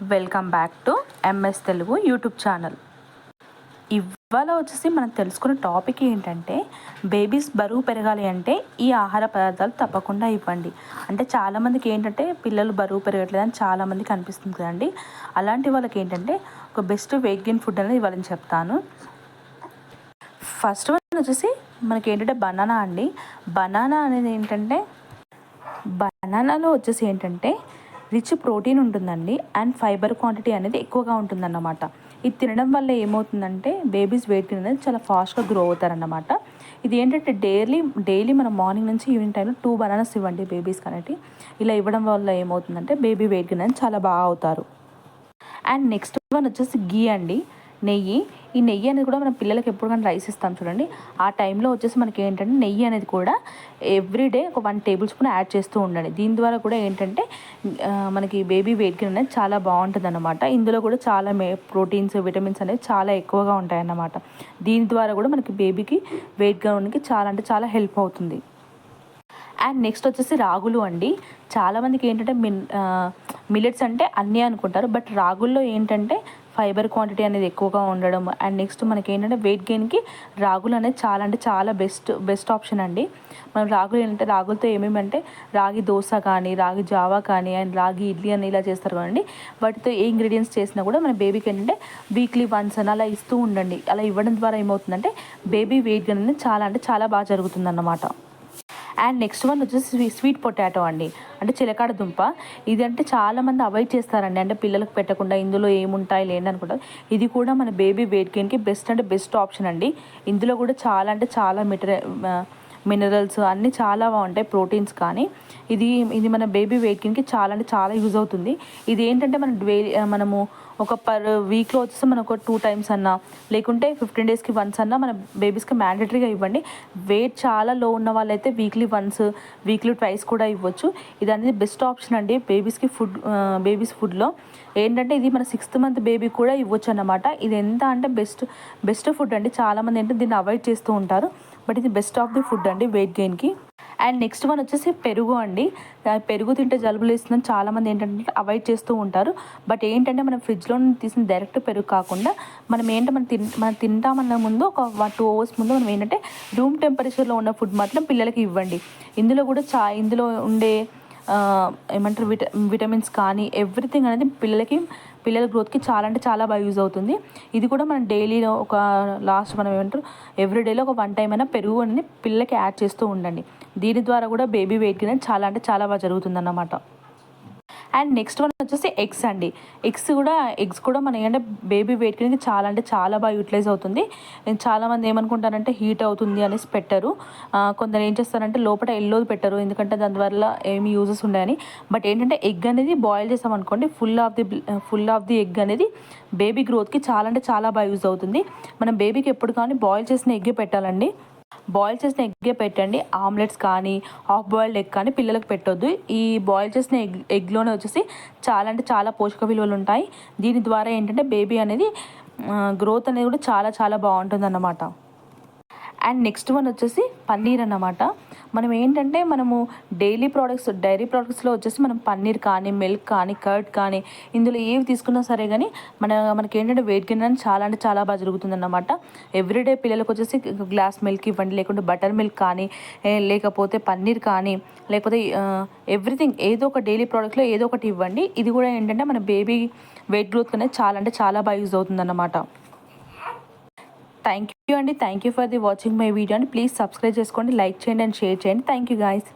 Welcome back to MS Telugu YouTube channel. ఇవాళ వచ్చేసి మనం తెలుసుకున్న టాపిక్ ఏంటంటే బేబీస్ బరువు పెరగాలి అంటే ఈ ఆహార పదార్థాలు తప్పకుండా ఇవ్వండి. అంటే చాలామందికి ఏంటంటే పిల్లలు బరువు పెరగట్లేదని చాలామందికి అనిపిస్తుంది కదండి. అలాంటి వాళ్ళకి ఏంటంటే ఒక బెస్ట్ వెయిట్ గెయిన్ ఫుడ్ అనేది ఇవ్వాలని చెప్తాను. ఫస్ట్ వన్ వచ్చేసి మనకి ఏంటంటే బనానా అండి. బనానా అనేది ఏంటంటే బనానాలో వచ్చేసి ఏంటంటే రిచ్ ప్రోటీన్ ఉంటుందండి అండ్ ఫైబర్ క్వాంటిటీ అనేది ఎక్కువగా ఉంటుందన్నమాట. ఇది తినడం వల్ల ఏమవుతుందంటే బేబీస్ వెయిట్ అనేది చాలా ఫాస్ట్గా గ్రో అవుతారన్నమాట. ఇది ఏంటంటే డైలీ డైలీ మనం మార్నింగ్ నుంచి ఈవినింగ్ టైంలో టూ బనానాస్ ఇవ్వండి బేబీస్ అనేది ఇలా ఇవ్వడం వల్ల ఏమవుతుందంటే బేబీ వెయిట్ అనేది చాలా బాగా అవుతారు. అండ్ నెక్స్ట్ వన్ వచ్చేసి గీ అండి. నెయ్యి. ఈ నెయ్యి అనేది కూడా మనం పిల్లలకి ఎప్పుడు కానీ రైస్ ఇస్తాం చూడండి. ఆ టైంలో వచ్చేసి మనకి ఏంటంటే నెయ్యి అనేది కూడా ఎవ్రీడే ఒక వన్ టేబుల్ స్పూన్ యాడ్ చేస్తూ ఉండండి. దీని ద్వారా కూడా ఏంటంటే మనకి బేబీ వెయిట్ గెయిన్ అనేది చాలా బాగుంటుంది అనమాట ఇందులో కూడా చాలా మే ప్రోటీన్స్ విటమిన్స్ అనేవి చాలా ఎక్కువగా ఉంటాయన్నమాట. దీని ద్వారా కూడా మనకి బేబీకి వెయిట్ గెయిన్కి చాలా అంటే చాలా హెల్ప్ అవుతుంది. అండ్ నెక్స్ట్ వచ్చేసి రాగులు అండి. చాలామందికి ఏంటంటే మిన్ మిల్లెట్స్ అంటే అన్నీ అనుకుంటారు. బట్ రాగుల్లో ఏంటంటే ఫైబర్ క్వాంటిటీ అనేది ఎక్కువగా ఉండడం అండ్ నెక్స్ట్ మనకి ఏంటంటే వెయిట్ గెయిన్కి రాగులు అనేది చాలా అంటే చాలా బెస్ట్ బెస్ట్ ఆప్షన్ అండి. మనం రాగులు ఏంటంటే రాగులతో ఏమేమంటే రాగి దోశ కానీ రాగి జావా కానీ అండ్ రాగి ఇడ్లీ అని ఇలా చేస్తారు కదండి. వాటితో ఏ ఇంగ్రీడియంట్స్ చేసినా కూడా మన బేబీకి ఏంటంటే వీక్లీ వన్స్ అని అలా ఇస్తూ ఉండండి. అలా ఇవ్వడం ద్వారా ఏమవుతుందంటే బేబీ వెయిట్ గెయిన్ అనేది చాలా అంటే చాలా బాగా జరుగుతుంది అన్నమాట అండ్ నెక్స్ట్ వన్ వచ్చేసి స్వీట్ పొటాటో అండి. అంటే చిలకాడ దుంప. ఇది అంటే చాలామంది అవాయిడ్ చేస్తారండి. అంటే పిల్లలకు పెట్టకుండా ఇందులో ఏముంటాయి లేని అనుకుంటారు ఇది కూడా మన బేబీ వెయిట్ గెయిన్కి బెస్ట్ అంటే బెస్ట్ ఆప్షన్ అండి. ఇందులో కూడా చాలా అంటే చాలా మెటీరియల్ మినరల్స్ అన్నీ చాలా బాగుంటాయి ప్రోటీన్స్ కానీ. ఇది ఇది మన బేబీ వెయిట్ గెయిన్కి చాలా అంటే చాలా యూజ్ అవుతుంది. ఇది ఏంటంటే మన డైలీ మనము ఒక పర్ వీక్లో వచ్చేసి మనం ఒక టూ టైమ్స్ అన్నా లేకుంటే ఫిఫ్టీన్ డేస్కి వన్స్ అన్నా మన బేబీస్కి మ్యాండటరీగా ఇవ్వండి. వెయిట్ చాలా లో ఉన్న వాళ్ళైతే వీక్లీ వన్స్ వీక్లీ ట్వైస్ కూడా ఇవ్వచ్చు. ఇది అనేది బెస్ట్ ఆప్షన్ అండి బేబీస్కి ఫుడ్ బేబీస్ ఫుడ్లో. ఏంటంటే ఇది మన సిక్స్త్ మంత్ బేబీ కూడా ఇవ్వచ్చు అన్నమాట ఇది ఎంత అంటే బెస్ట్ బెస్ట్ ఫుడ్ అండి. చాలామంది ఏంటంటే దీన్ని అవాయిడ్ చేస్తూ ఉంటారు. బట్ ఇది బెస్ట్ ఆఫ్ ది ఫుడ్ అండి వెయిట్ గెయిన్కి. అండ్ నెక్స్ట్ వన్ వచ్చేసి పెరుగు అండి. పెరుగు తింటే జలుబులు వేస్తుందని చాలామంది ఏంటంటే అవాయిడ్ చేస్తూ ఉంటారు. బట్ ఏంటంటే మనం ఫ్రిడ్జ్లో తీసిన డైరెక్ట్ పెరుగు కాకుండా మనం ఏంటంటే మనం తిన్ మనం తింటామన్న ముందు ఒక వన్ టూ అవర్స్ ముందు మనం ఏంటంటే రూమ్ టెంపరేచర్లో ఉన్న ఫుడ్ మాత్రం పిల్లలకి ఇవ్వండి. ఇందులో కూడా చా ఇందులో ఉండే ఏమంటారు విట విటమిన్స్ కానీ ఎవ్రీథింగ్ అనేది పిల్లలకి పిల్లల గ్రోత్కి చాలా అంటే చాలా బాగా యూజ్ అవుతుంది. ఇది కూడా మనం డైలీలో ఒక లాస్ట్ మనం ఏమంటారు ఎవ్రీడేలో ఒక వన్ టైం అయినా పెరుగు అనేది పిల్లలకి యాడ్ చేస్తూ ఉండండి. దీని ద్వారా కూడా బేబీ వెయిట్ అనేది చాలా అంటే చాలా బాగా జరుగుతుంది అన్నమాట అండ్ నెక్స్ట్ వన్ వచ్చేసి ఎగ్స్ అండి. ఎగ్స్ కూడా ఎగ్స్ కూడా మన ఏంటంటే బేబీ వెయిట్ కింద చాలా అంటే చాలా బాగా యూటిలైజ్ అవుతుంది. చాలామంది ఏమనుకుంటారంటే హీట్ అవుతుంది అనేసి పెట్టరు. కొందరు ఏం చేస్తారంటే లోపల ఎల్లోది పెట్టరు. ఎందుకంటే దానివల్ల ఏమి యూజెస్ ఉన్నాయని బట్ ఏంటంటే ఎగ్ అనేది బాయిల్ చేసామనుకోండి full of the full of the egg అనేది బేబీ గ్రోత్కి చాలా అంటే చాలా బాగా యూజ్ అవుతుంది. మనం బేబీకి ఎప్పుడు కానీ బాయిల్ చేసిన ఎగ్గే పెట్టాలండి. బాయిల్ చేసిన ఎగ్గే పెట్టండి. ఆమ్లెట్స్ కానీ హాఫ్ బాయిల్డ్ ఎగ్ కానీ పిల్లలకు పెట్టొద్దు. ఈ బాయిల్ చేసిన ఎగ్ ఎగ్లోనే వచ్చేసి చాలా అంటే చాలా పోషక విలువలు ఉంటాయి. దీని ద్వారా ఏంటంటే బేబీ అనేది గ్రోత్ అనేది కూడా చాలా చాలా బాగుంటుంది అన్నమాట అండ్ నెక్స్ట్ వన్ వచ్చేసి పన్నీర్ అన్నమాట. మనం ఏంటంటే మనము డైలీ ప్రోడక్ట్స్ డైరీ ప్రోడక్ట్స్లో వచ్చేసి మనం పన్నీర్ కానీ మిల్క్ కానీ కర్డ్ కానీ ఇందులో ఏవి తీసుకున్నా సరే కానీ మన మనకి ఏంటంటే వెయిట్ గెయిన్ అని చాలా అంటే చాలా బాగా జరుగుతుంది అన్నమాట ఎవ్రీడే పిల్లలకు వచ్చేసి గ్లాస్ మిల్క్ ఇవ్వండి లేకుంటే బటర్ మిల్క్ కానీ లేకపోతే పన్నీర్ కానీ లేకపోతే ఎవ్రీథింగ్ ఏదో ఒక డైలీ ప్రోడక్ట్లో ఏదో ఒకటి ఇవ్వండి. ఇది కూడా ఏంటంటే మన బేబీ వెయిట్ గ్రోత్ అనేది చాలా అంటే చాలా బాగా యూజ్ అవుతుంది అన్నమాట థ్యాంక్ యూ అండి. Thank you for the watching my video అండి. ప్లీజ్ సబ్స్క్రైబ్ చేసుకోండి లైక్ చేయండి అండ్ షేర్ చేయండి. Thank you guys.